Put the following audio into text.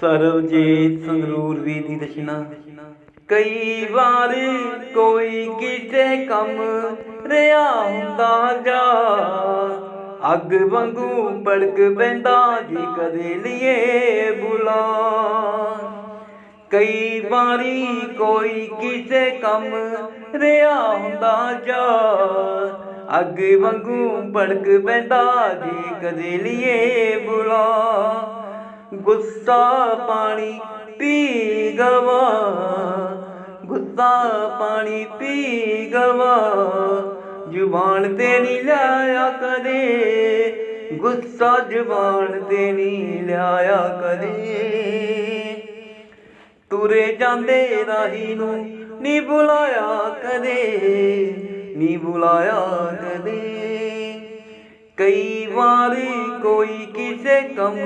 ਸਰਵਜੀਤ ਸੰਗਰੂਰ ਵੀ ਦੀ ਦਸ਼ਨਾ। ਕਈ ਵਾਰ ਕੋਈ ਕਿਸੇ ਕੰਮ ਰਿਆ ਹੁੰਦਾ ਜਾ। ਅੱਗ ਵਾਂਗੂ ਭੜਕ ਪੈਂਦਾ ਜੀ ਕਦੇ ਲਿਏ ਬੁਲਾ। ਕਈ ਵਾਰੀ ਕੋਈ ਕਿਸੇ ਕੰਮ ਰਿਆ ਹੁੰਦਾ ਜਾ। ਅੱਗ ਵਾਂਗੂ ਭੜਕ ਪੈਂਦਾ ਜੀ ਕਦੇ ਲਿਏ ਬੁਲਾ। ਗੁੱਸਾ ਪਾਣੀ ਪੀ ਗਵਾ, ਗੁੱਸਾ ਪਾਣੀ ਪੀ ਗਵਾ। ਜ਼ੁਬਾਨ ਤੇ ਨਹੀਂ ਲਾਇਆ ਕਦੇ, ਗੁੱਸਾ ਜ਼ੁਬਾਨ ਤੇ ਨਹੀਂ ਲਾਇਆ ਕਦੇ। ਤੁਰੇ ਜਾਂਦੇ ਰਾਹੀ ਨੂੰ ਨੀ ਬੁਲਾਇਆ ਕਦੇ ਨੀ ਬੁਲਾਇਆ ਕਦੇ। ਕਈ ਵਾਰ ਕੋਈ ਕਿਸੇ ਕੰਮ